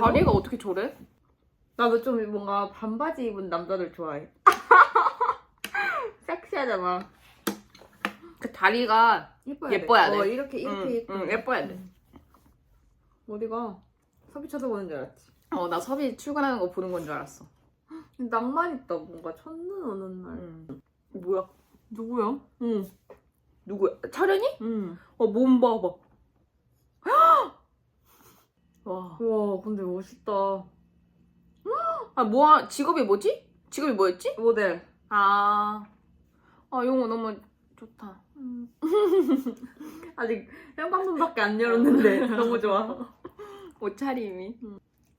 다리가 어떻게 저래? 나도 좀 뭔가 반바지 입은 남자들 좋아해. 섹시하잖아. 그 다리가 예뻐야, 예뻐야 돼. 돼. 어, 이렇게 이렇게 응, 예뻐. 응, 예뻐야 돼. 어디가? 섭이 쳐다보는 줄 알았지. 어, 나 섭이 출근하는 거 보는 건 줄 알았어. 낭만 있다 뭔가 첫눈 오는 날. 응. 뭐야? 누구야? 응. 누구야? 철현이? 응. 어, 몸 봐봐. 와. 우와 근데 멋있다. 아, 뭐야? 직업이 뭐지? 직업이 뭐였지? 모델. 아. 아, 용어 너무 좋다. 아직 현관문밖에 안 열었는데 너무 좋아. 옷차림이.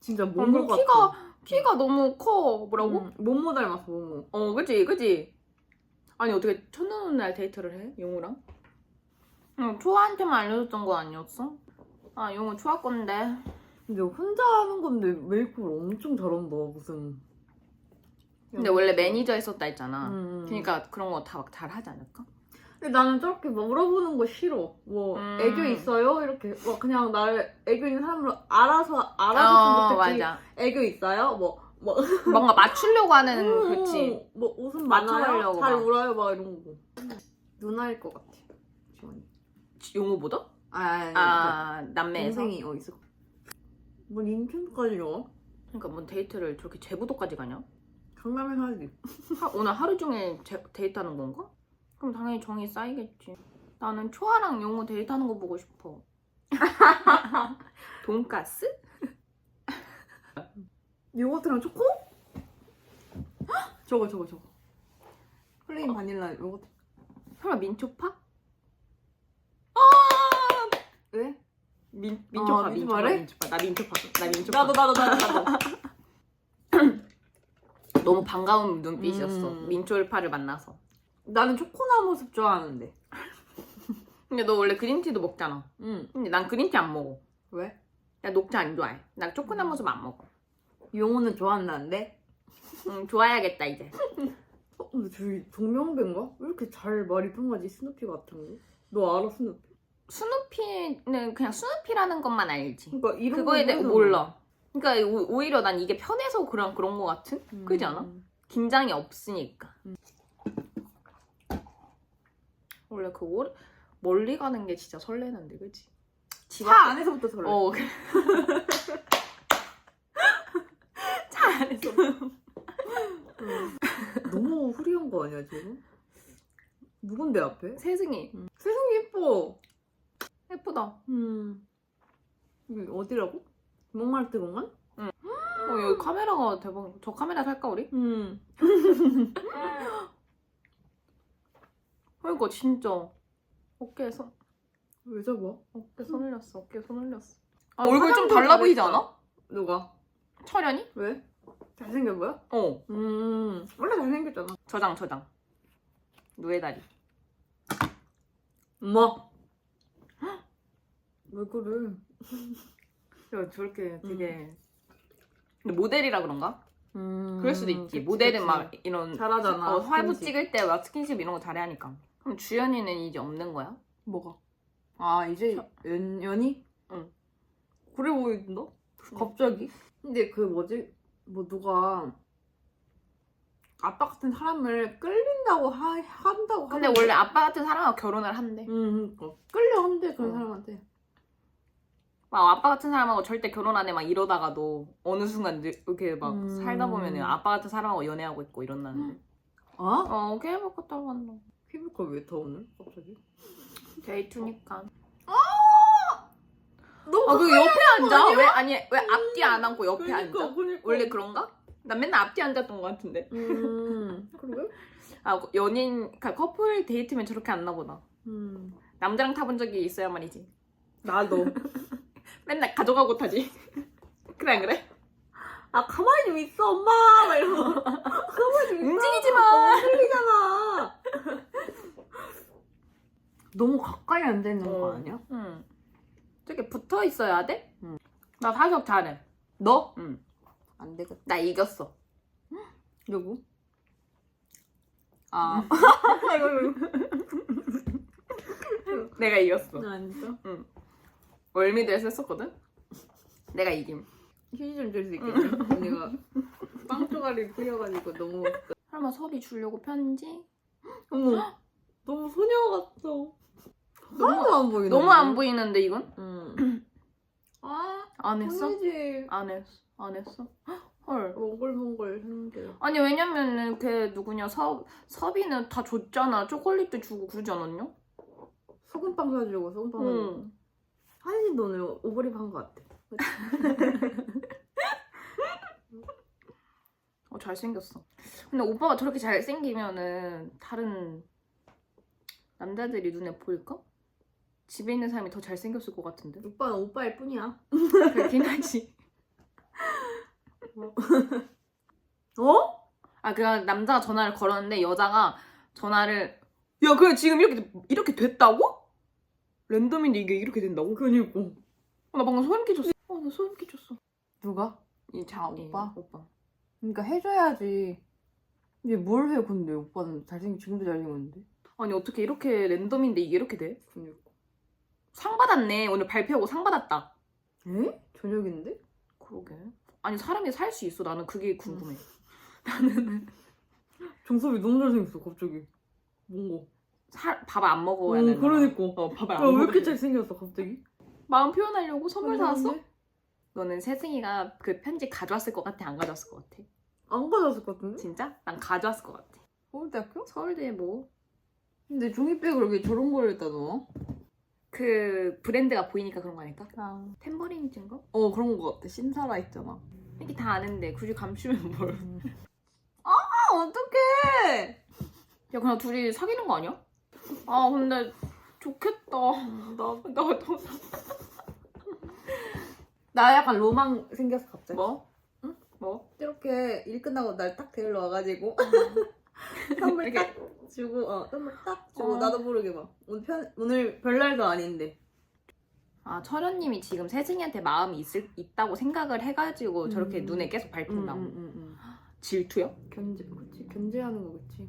진짜 뭐 모모 같아. 키가, 키가 너무 커. 뭐라고? 응, 모모 닮았어 모모. 어, 그치, 그치? 아니, 어떻게 첫눈 날 데이트를 해? 용우랑? 응, 초아한테만 알려줬던 거 아니었어? 아, 용우 초아 건데. 근데 혼자 하는 건데 메이크업을 엄청 잘한다 무슨. 근데 원래 매니저 했었다 했잖아. 음. 그러니까 그런 거다잘 하지 않을까? 근데 나는 저렇게 막 물어보는 거 싫어. 뭐 음. 애교 있어요? 이렇게 뭐 그냥 나를 애교 있는 사람으로 알아서 어, 알아줬으면 좋겠지. 맞아. 애교 있어요? 뭐 뭐. 뭔가 맞추려고 하는, 음, 그렇지. 뭐 웃음 많아요? 맞춰가려고 잘 막. 울어요? 막 이런 거. 누나일 것 같아. 지원이. 용우보다? 아, 아니, 아, 남매에서? 동생이 어디서? 뭐 인천까지 와? 그러니까 뭔 데이트를 저렇게 제부도까지 가냐? 강남에서 하지. 하- 오늘 하루 종일 제- 데이트하는 건가? 그럼 당연히 정이 쌓이겠지. 나는 초아랑 용우 데이트하는 거 보고 싶어. 돈가스? 요거트랑 초코? 저거 저거 저거. 플레인 바닐라 요거트. 설마 민초파? 왜? 민, 민초파, 아, 민초파, 민초파래? 민초파. 나 민초파. 나 민초파. 나도 나도 나도 나도. 너무 반가운 눈빛이었어. 음. 민초파를 만나서. 나는 초코나 모습 좋아하는데. 근데 너 원래 그린티도 먹잖아. 응. 근데 난 그린티 안 먹어. 왜? 나 녹차 안 좋아해. 나 초코나 모습 안 먹어. 용호는 좋아한다는데? 응, 좋아야겠다 이제. 어, 근데 저기 동명배인가? 왜 이렇게 잘 말이 통하지? 스누피 같은 거? 너 알아 스누피? 스누피는 그냥 스누피라는 것만 알지. 그러니까 이런 그거에 거 대해. 몰라. 그러니까 오- 오히려 난 이게 편해서 그런 그런 거 같은? 음. 그지 않아? 긴장이 없으니까. 원래 그 오, 멀리 가는 게 진짜 설레는데, 그지? 집차 앞에- 안에서부터 설레. 어. 그래. 차 안에서. 음. 너무 후리한 거 아니야 지금? 누군데 앞에? 세승이. 세상에 예뻐. 예쁘다. 음. 여기 어디라고? 목말트 공원? 어, 여기 카메라가 대박. 저 카메라 살까, 우리? 음. 그러니까 진짜. 어깨에 손, 왜 잡아? 어깨 손 올렸어. 어깨 손 올렸어. 아, 얼굴 좀 화장도 달라 보이지 잘했다. 않아? 누가? 철현이? 왜? 잘생겨 보여? 어. 음. 원래 잘생겼잖아. 저장, 저장. 누에다리. 엄마. 왜 그래? 야, 저렇게 되게. 근데 모델이라 그런가? 음. 그럴 수도 있지. 그치, 모델은 그치. 막 이런. 잘하잖아, 어, 화보 스킨십. 찍을 때 막 스킨십 이런 거 잘해 하니까. 그럼 주연이는 이제 없는 거야? 뭐가? 아 이제 연 연이? 응. 그래 보인다? 갑자기? 근데 그 뭐지? 뭐 누가 아빠 같은 사람을 끌린다고 하, 한다고 근데 하던데? 원래 아빠 같은 사람하고 결혼을 한대. 응, 그러니까 끌려 한대 그런 응. 사람한테. 막 아빠 같은 사람하고 절대 결혼 안 해 막 이러다가도 어느 순간 늘- 이렇게 막 음. 살다 보면은 아빠 같은 사람하고 연애하고 있고 이런다는데. 아? 어, 케이블 타고 간다. 피부과 왜더 오늘? 갑자기? 데이트니까. 너무 아, 그 옆에 앉아? 아니야? 왜 아니 왜 앞뒤 안 앉고 옆에 그러니까, 앉아? 그러니까. 원래 그런가? 난 맨날 앞뒤 앉았던 것 같은데. 음, 그러게? 아 연인 그러니까 커플 데이트면 저렇게 앉나 보다. 음, 남자랑 타본 적이 있어야 말이지. 나도. 맨날 가져가고 타지. 그래 안 그래? 아 가만히 좀 있어 엄마 막 이러고 가만히 좀 있어 움직이지 마. 어, 흔들리잖아 너무 가까이 앉아 있는 거 어. 아니야? 응. 저렇게 붙어 있어야 돼? 응. 나 사격 잘해. 너? 응. 안 되겠다 나 이겼어. 누구? 아 내가 이겼어. 나 아니죠? 월미도에서 했었거든? 내가 이김. 휴지 좀 줄 수 있겠니? 언니가 빵 쪼가리 뿌려가지고 너무 설마 섭이 주려고 편지? 어머 너무 소녀 같어. 너무 안 보이네. 너무 안 보이는데 이건? 응. 아 안 했어? 안 했어. 안 했어? 헐. 몽골몽골 했는데. 아니 왜냐면은 걔 누구냐 섭 섭이는 다 줬잖아. 초콜릿도 주고 그러지 않았냐? 소금빵 사주고 소금빵 사주고. 응. 하진이 너 오늘 오버립 한 것 같아. 어 잘생겼어. 근데 오빠가 저렇게 잘생기면은 다른 남자들이 눈에 보일까? 집에 있는 사람이 더 잘생겼을 것 같은데. 오빠는 오빠일 뿐이야. 그렇긴 하지. 어? 아, 그 남자가 전화를 걸었는데 여자가 전화를 야, 그래 지금 이렇게 이렇게 됐다고? 랜덤인데 이게 이렇게 된다고? 그니까. 어, 나 방금 소름 끼쳤어. 어, 나 소름 끼쳤어. 누가? 이 자, 오빠? 오빠. 그러니까 해줘야지. 이게 뭘 해, 근데 오빠는 잘생긴 지금도 잘생겼는데. 아니 어떻게 이렇게 랜덤인데 이게 이렇게 돼? 그니까. 상 받았네. 오늘 발표하고 상 받았다. 에? 저녁인데? 그러게. 아니 사람이 살 수 있어. 나는 그게 궁금해. 나는 정섭이 너무 잘생겼어, 갑자기. 뭔가. 밥 안 먹어야 어, 되나? 그러니까. 어, 밥을 야, 안왜 먹어. 이렇게 잘생겼어, 갑자기? 마음 표현하려고 선물 사왔어? 너는 세승이가 그 편지 가져왔을 것 같아? 안 가져왔을 것 같아? 안 가져왔을 것 같은데? 진짜? 난 가져왔을 것 같아. 서울대학교? 서울대에 뭐? 근데 종이백을 왜 저런 걸 갖다 넣어? 그 브랜드가 보이니까 그런 거 아닐까? 아. 템버린인가? 거? 어, 그런 거 같아. 신사라 있잖아. 이게 다 아는데 굳이 감추면 뭘? 아, 어떡해! 야 그냥 둘이 사귀는 거 아니야? 아 근데 좋겠다. 나, 나, 나, 나 약간 로망 생겼어, 갑자기. 뭐? 응? 뭐? 이렇게 일 끝나고 날 딱 데리러 와가지고 선물 이렇게? 딱 주고 어 선물 딱 주고 어. 나도 모르게 막 오늘 편 오늘 별날도 아닌데 아 철현님이 지금 세승이한테 마음이 있을, 있다고 생각을 해가지고 저렇게 음. 눈에 계속 밟힌다고. 음. 질투요? 견제 그치 견제하는 거겠지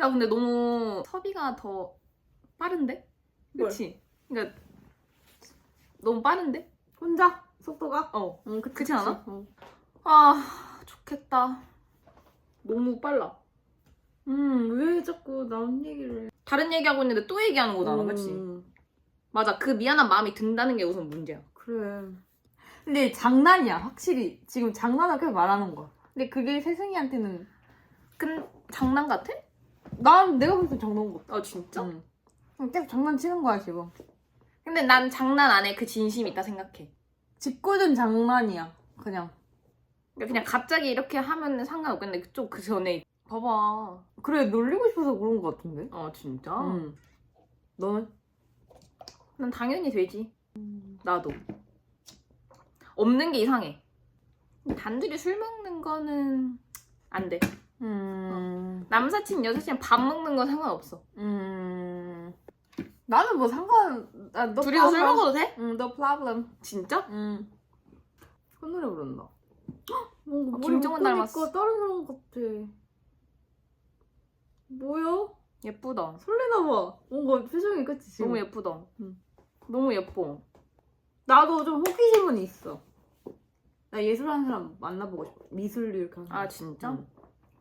야 근데 너무 섭이가 더 빠른데? 그치? 그러니까 너무 빠른데? 혼자 속도가 어. 응 그렇지 않아? 어. 아 좋겠다. 너무 빨라. 음 왜 자꾸 남 얘기를 해 다른 얘기하고 있는데 또 얘기하는 거잖아, 음, 그치? 맞아, 그 미안한 마음이 든다는 게 우선 문제야. 그래 근데 장난이야 확실히 지금 장난을 계속 말하는 거야 근데 그게 세승이한테는 근 장난 같아? 난 내가 볼땐 장난 같아 아 진짜? 응. 계속 장난치는 거야 지금 근데 난 장난 안에 그 진심이 있다 생각해. 짓궂은 장난이야 그냥 그러니까 그냥 갑자기 이렇게 하면 상관없겠는데 그쪽 그 전에 봐봐. 그래 놀리고 싶어서 그런 거 같은데 아 진짜? 응. 너는? 난 당연히 되지. 나도. 없는 게 이상해. 단둘이 술 먹는 거는 안 돼. 음. 남사친 여사친 밥 먹는 건 상관없어. 음. 나는 뭐 상관. 아, 너 둘이서 술 먹어도 돼? 응, no problem. 진짜? 응. 그 노래 부른다. 뭔가 어, 머리 김정은 묶으니까 닮았어. 다른 사람 같아. 뭐야? 예쁘다. 설레나 봐. 뭔가 표정이 그치 지금. 너무 예쁘다. 응. 너무 예뻐. 나도 좀 호기심은 있어. 나 예술하는 사람 만나보고 싶어. 미술 이렇게 하는 사람. 아 진짜? 응.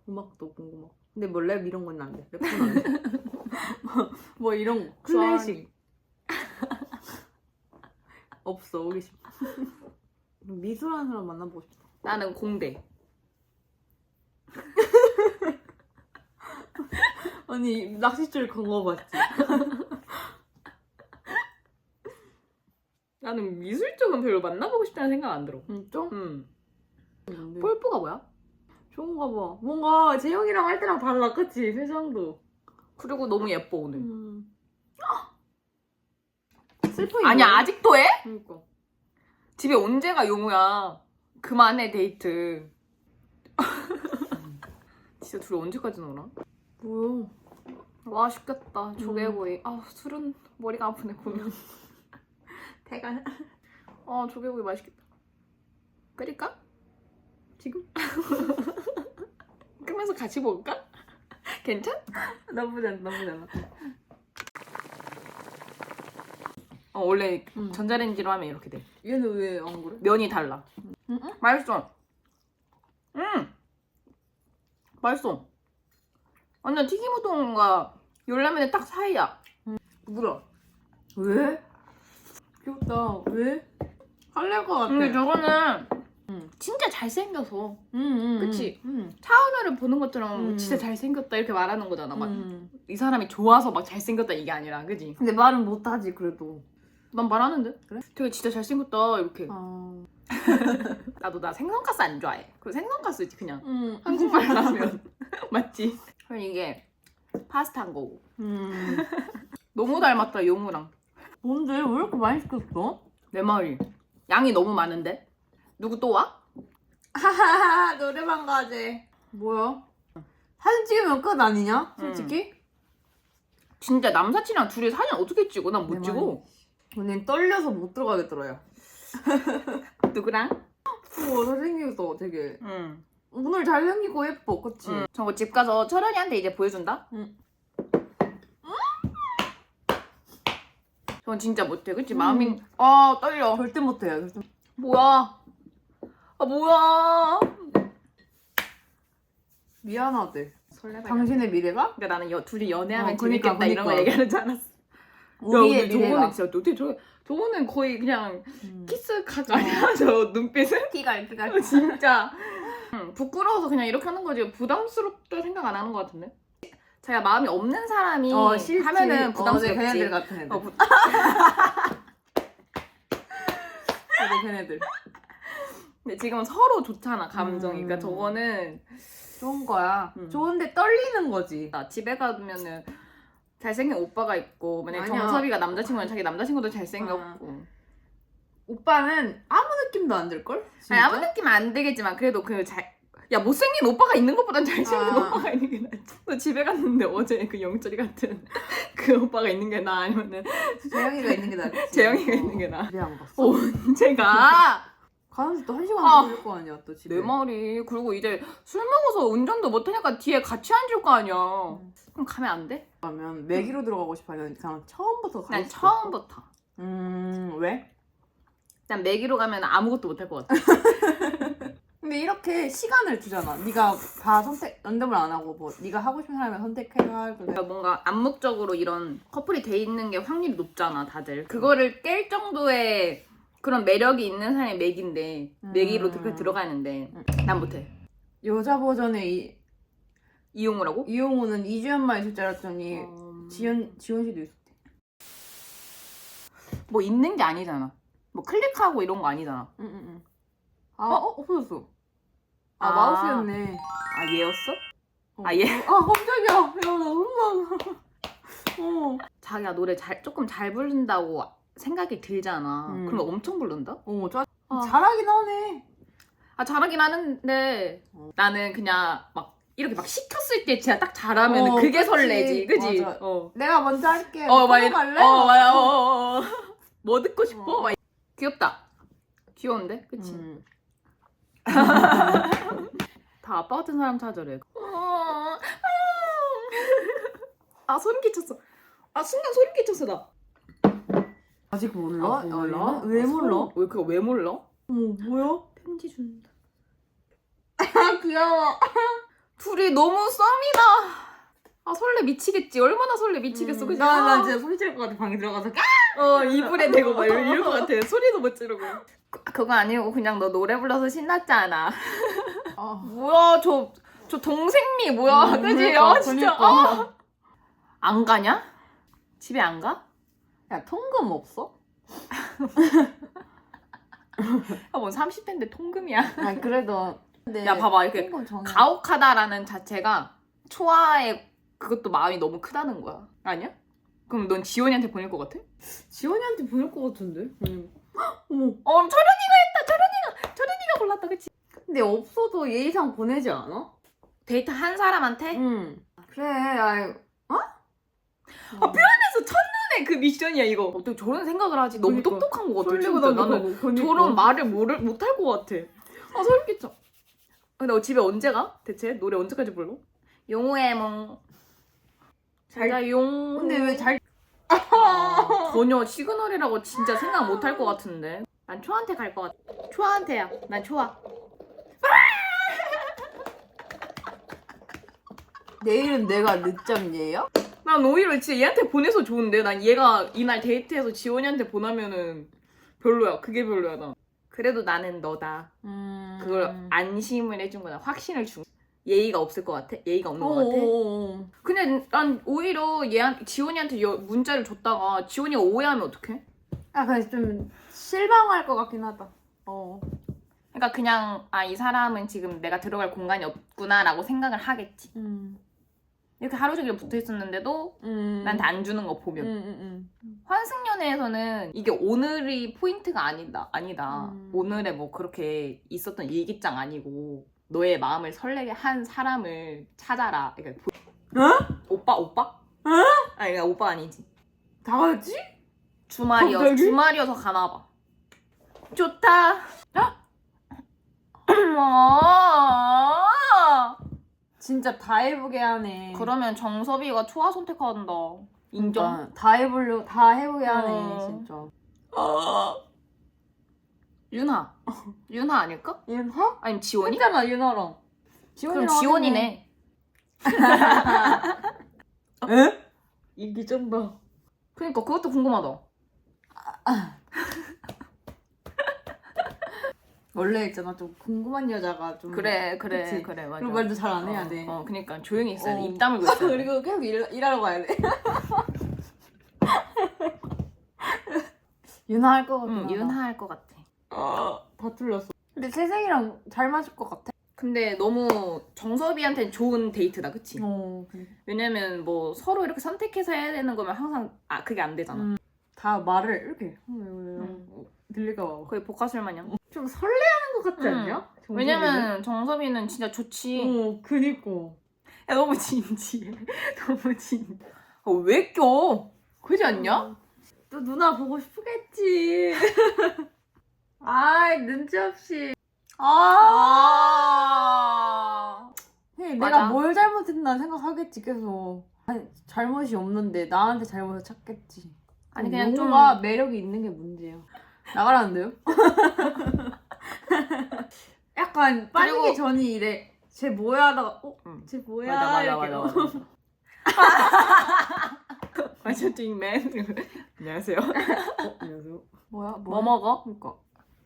음악도 궁금하고. 근데 뭐 랩 이런 건 안 돼. 랩은 안 돼. 뭐 이런 거. 클래식. 없어 호기심. 미술하는 사람 만나보고 싶어. 나는 공대. 아니 낚싯줄 건거 봤지? 나는 미술 쪽은 별로 만나보고 싶다는 생각 안 들어. 응, 좀? 응. 근데 폴뽀가 뭐야? 좋은가 봐. 뭔가 재영이랑 할 때랑 달라, 그치? 표정도. 그리고 너무 예뻐 오늘. 음. 슬퍼 아니 야 아직도 해? 그니까. 집에 언제 가 용우야? 그만해 데이트. 진짜 둘이 언제까지 놀아? 뭐야? 와 쉽겠다 조개구이. 아 술은 머리가 아프네 보면. 대가. 아 조개구이 맛있겠다. 끓일까? 지금? 끓면서 같이 먹을까? 괜찮? 나쁘지 않아, 나쁘지 않아. 어 원래 응. 전자레인지로 하면 이렇게 돼. 얘는 왜 안 그래? 면이 달라. 응? 응? 맛있어. 음, 맛있어. 완전 튀김우동과 열라면의 딱 사이야. 뭐야? 왜? 귀엽다. 왜? 할래 것 같아. 근데 저거는 응. 진짜 잘생겨서 응, 응, 그치? 응. 차은우를 보는 것처럼 음. 진짜 잘생겼다 이렇게 말하는 거잖아. 막 응. 이 사람이 좋아서 막 잘생겼다 이게 아니라, 그지? 근데 말은 못하지 그래도. 난 말하는데? 그래? 되게 진짜 잘생겼다 이렇게. 아. 나도 나 생선가스 안 좋아해. 그 생선가스지 그냥. 응. 한국말로 하면 맞지? 그럼 이게 파스타인 거고. 음. 너무 닮았다 용우랑. 뭔데 왜 이렇게 많이 시켰어? 내 말이. 양이 너무 많은데? 누구 또 와? 하하하 노래방 가재. 뭐야? 사진 찍으면 끝 아니냐? 솔직히? 진짜 남사친이랑 둘이 사진 어떻게 찍어? 난 못 내 찍어. 언니 떨려서 못 들어가겠더라요. 누구랑? 우와 잘생겼어 되게. 응. 오늘 잘생기고 예뻐 그치? 응. 저거 집 가서 철현이한테 이제 보여준다? 응. 저건 진짜 못해. 그치? 음. 마음이 아 떨려. 절대 못해요. 절대. 뭐야? 아 뭐야? 미안하대. 설레발. 당신의 미래가? 근데 나는 여, 둘이 연애하면 어, 그니까, 재밌겠다 이런 거 그니까. 얘기하는 줄 알았어. 우리의 야, 근데 저거는 미래가. 진짜 어떻게 저 저거는 거의 그냥 음. 키스 각 아니야 저 눈빛은? 끼갈 끼갈. 진짜 응, 부끄러워서 그냥 이렇게 하는 거지 부담스럽다 생각 안 하는 것 같은데? 자기가 마음이 없는 사람이 어 싫지. 하면은 어, 부담스럽지. 네, 걔네들 같은 애들. 어, 부- 어, 네, 걔네들. 근데 지금은 서로 좋잖아 감정이. 음. 그러니까 저거는 좋은 거야. 음. 좋은데 떨리는 거지. 나 집에 가면은 잘생긴 오빠가 있고 만약 아니야. 정섭이가 남자친구면 자기 남자친구도 잘생겼고 오빠는 아무 느낌도 안 들걸? 아니, 아무 느낌 안 들겠지만 그래도 그 잘. 야 못생긴 오빠가 있는 것보단 잘생긴 아. 오빠가 있는 게 낫지. 너 집에 갔는데 어제 그 영철이 같은 그 오빠가 있는 게 나아 아니면은 재영이가 있는 게 낫지. 재영이가 있는 게 나아. 집에 안 갔어. 언제가? 가는데 또한 시간 아. 걸릴 거 아니야 또 집에. 내 말이 그리고 이제 술 먹어서 운전도 못하니까 뒤에 같이 앉을 거 아니야. 음. 그럼 가면 안 돼? 그러면 매기로 들어가고 싶어요. 그냥 처음부터 가고 난 싶어. 처음부터. 음 왜? 난 매기로 가면 아무것도 못 할 것 같아. 근데 이렇게 시간을 주잖아. 네가 다 선택 연dem을 안 하고 뭐 네가 하고 싶은 사람을 선택해라. 그래. 그러니까 뭔가 암묵적으로 이런 커플이 돼 있는 게 확률이 높잖아, 다들. 그거를 깰 정도의 그런 매력이 있는 사람이 맥인데 음. 맥이로 그렇게 들어가는데 음. 난 못해. 여자 버전의 이, 이용우라고? 이용우는 2주연만 있을 줄 알았더니 어... 지연 지원 씨도 있었대. 뭐 있는 게 아니잖아. 뭐 클릭하고 이런 거 아니잖아. 응응응. 아 어? 없어졌어. 아, 아. 마우스였네. 아 얘였어? 어. 아 얘? 아 깜짝이야. 야나 혼나. 어. 자기가 노래 잘 조금 잘 부른다고 생각이 들잖아. 음. 그러면 엄청 부른다? 어 짜. 아. 잘하긴 하네. 아 잘하긴 하는데 어. 나는 그냥 막 이렇게 막 시켰을 때 진짜 딱 잘하면 어, 그게 그치. 설레지, 그지? 맞아. 어. 내가 먼저 할게. 어, 막, 막 갈래? 어, 맞아, 어, 어, 어. 뭐 듣고 싶어? 어. 막 귀엽다. 귀여운데? 그치? 음. 다 아빠 같은 사람 찾으래. 아, 소름 끼쳤어. 아, 순간 소름 끼쳤어, 나. 아직 몰라? 아, 몰라? 왜 아, 몰라? 소름- 왜 그거 왜 몰라? 어머 뭐야? 편지 준다. 아 귀여워. 둘이 너무 썸이다. 아, 설레 미치겠지. 얼마나 설레 미치겠어. 그지? 나나 아. 진짜 소리 지를 것 같아 방에 들어가서. 어 이불에 대고 막 이럴, 이럴 것 같아 소리도 못 지르고 그, 그거 아니고 그냥 너 노래 불러서 신났잖아 아. 뭐야 저 저 동생미 뭐야 음, 그지? 그러니까, 아 진짜 그러니까. 아. 안 가냐? 집에 안 가? 야 통금 없어? 야뭔 30대인데 통금이야 아 그래도. 근데 야, 봐봐, 이렇게 통금 전에. 가혹하다라는 자체가 초아의 그것도 마음이 너무 크다는 거야 아니야? 그럼 넌 지원이한테 보낼 것 같아? 지원이한테 보낼 것 같은데. 응. 어머. 어 철현이가 했다 철현이가 철현이가 골랐다 그치? 근데 없어도 예의상 보내지 않아? 데이트 한 사람한테? 응. 그래. 아이. 어? 아, 첫눈에 그 미션이야 이거 어떻게 저런 생각을 하지 너무 그러니까. 똑똑한 거 같아 진짜 나는 그러니까. 저런 말을 모를 못할 것 같아 아 소름 끼쳐 근데 너 집에 언제 가? 대체 노래 언제까지 불러? 용우의 몽 잘 자 용 근데 왜 잘. 아, 전혀 시그널이라고 진짜 생각 못 할 것 같은데 난 초한테 갈 것 같아. 초한테야. 난 초아. 내일은 내가 늦잠 얘야? 난 오히려 진짜 얘한테 보내서 좋은데 난 얘가 이날 데이트해서 지원이한테 보내면은 별로야. 그게 별로야 나. 그래도 나는 너다. 음. 그걸 안심을 해준 거다. 확신을 준. 예의가 없을 것 같아? 예의가 없는 것 같아? 어어어. 근데 난 오히려 얘한 지원이한테 여- 문자를 줬다가 지원이가 오해하면 어떡해? 아 근데 좀 실망할 것 같긴 하다. 어. 그러니까 그냥 아 이 사람은 지금 내가 들어갈 공간이 없구나라고 생각을 하겠지. 음. 이렇게 하루 종일 붙어 있었는데도 음. 나한테 안 주는 거 보면 음, 음, 음. 환승연애에서는 이게 오늘이 포인트가 아니다 아니다 음. 오늘에 뭐 그렇게 있었던 일기장 아니고 너의 마음을 설레게 한 사람을 찾아라 그러니까 보- 어? 오빠 오빠 어? 아니 그러니까 오빠 아니지 다 같이? 주말이어 갑자기? 주말이어서 가나 봐 좋다 어. 진짜 다 해보게 하네. 그러면 정섭이가 초아 선택한다 인정 그러니까 다 해보려 다 해보게 하네 어. 진짜. 윤하 윤하 아닐까? 윤하? 아니면 지원이? 했잖아 윤하랑. 그럼 지원이네 에? 인기 쩐다. 그러니까 그것도 궁금하다 원래 있잖아 좀 궁금한 여자가 좀 그래 그래 그치? 그래 맞아 그런 말도 잘 안 해야 돼. 어, 어 그러니까 조용히 있어야 돼. 어. 입 다물고 있어야 돼. 그리고 계속 일, 일하러 가야 돼. 윤하 할것 같아. 응, 윤하할 것 같아. 다 틀렸어. 근데 세생이랑 잘 맞을 것 같아. 근데 너무 정섭이한테는 좋은 데이트다, 그치? 어. 왜냐면 뭐 서로 이렇게 선택해서 해야 되는 거면 항상 아 그게 안 되잖아. 음. 다 말을 이렇게 음. 어, 들릴까 봐. 거의 복화술 마냥. 좀 설레하는 것 같지 음. 않냐? 정섭이는? 왜냐면 정섭이는 진짜 좋지. 어, 그니까. 야 너무 진지해. 너무 진. 아, 왜 껴? 그지 않냐? 또 누나 보고 싶겠지. 아이 눈치 없이. 아. 해, 맞아. 내가 뭘 잘못했나 생각하겠지 계속. 아니, 잘못이 없는데 나한테 잘못을 찾겠지. 아니 그냥 좀 뭔가 매력이 있는 게 문제야. 나가라는데요? 약간 빠지기 그리고- 전이 이래. 쟤 뭐야 하다가 어? 응. 쟤 뭐야? 맞아 맞아 이렇게. 맞아 맞아. 맞아 띵맨. 안녕하세요. 어, 안녕하세요. 뭐야? 뭐 먹어? 그러니까.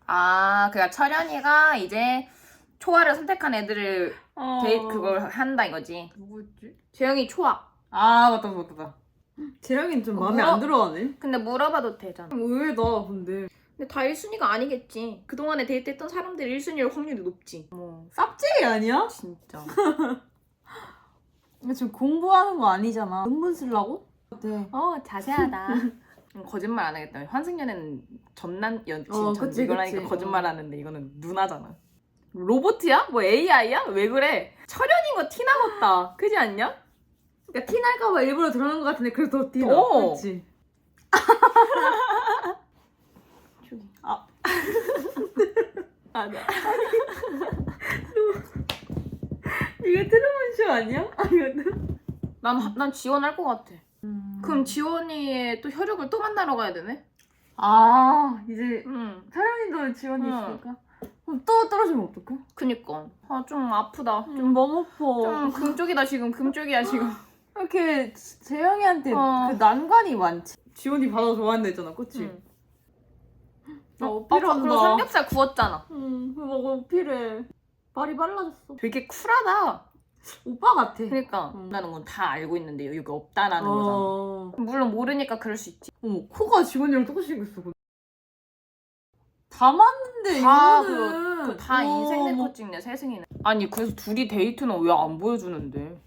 아, 그니까 철현이가 이제 초아를 선택한 애들을 어... 데이트 그걸 한다 이거지. 누구였지? 재영이 초아. 아 맞다 맞다 맞다. 재영이는 좀 어, 마음에 물어- 안 들어가네. 근데 물어봐도 되잖아. 의외다 근데. 근데 다 1순위가 아니겠지. 그동안에 데이트했던 사람들 1순위일 확률이 높지. 뭐 쌉쟁이 아니야? 진짜. 지금 공부하는 거 아니잖아. 논문 쓰려고? 네. 어 자세하다. 음, 거짓말 안 하겠다. 환승연애는 전남 연친 어, 전 그치, 이거라니까 그치. 거짓말 하는데 이거는 누나잖아. 로봇이야? 뭐 AI야? 왜 그래? 철현인 거 티나겠다. 그지 않냐? 그러니까 티 날까봐 일부러 들어간 것 같은데 그래도 더 티나. 어. 그렇지. 저기. 아. 아, 네. 이게 트루먼 쇼 아니야? 이거는. 난, 난 지원할 것 같아. 음. 그럼 지원이의 또 혈육을 또 만나러 가야 되네? 아 이제 응. 사랑이도 지원이 응. 있으니까. 그럼 또 떨어지면 어떡해? 그니까. 아, 좀 아프다. 좀 너무 아파. 좀 금쪽이다, 지금. 금쪽이야, 지금. 이렇게 재영이한테 어. 그 난관이 많지. 지원이 바다 좋아한다 했잖아, 그치? 응. 나 어, 어필한다. 그리고 삼겹살 구웠잖아. 응, 그거 먹어 어필해. 말이 빨라졌어. 되게 쿨하다. 오빠 같아. 그러니까 음. 나는 건 다 알고 있는데 여기 없다라는 거잖아. 어. 물론 모르니까 그럴 수 있지. 어머, 코가 지원이랑 똑같이 생겼어. 근데. 다 맞는데 다 이거는 그거 다 인생. 네컷 찍네 세승이네. 아니 그래서 둘이 데이트는 왜 안 보여주는데?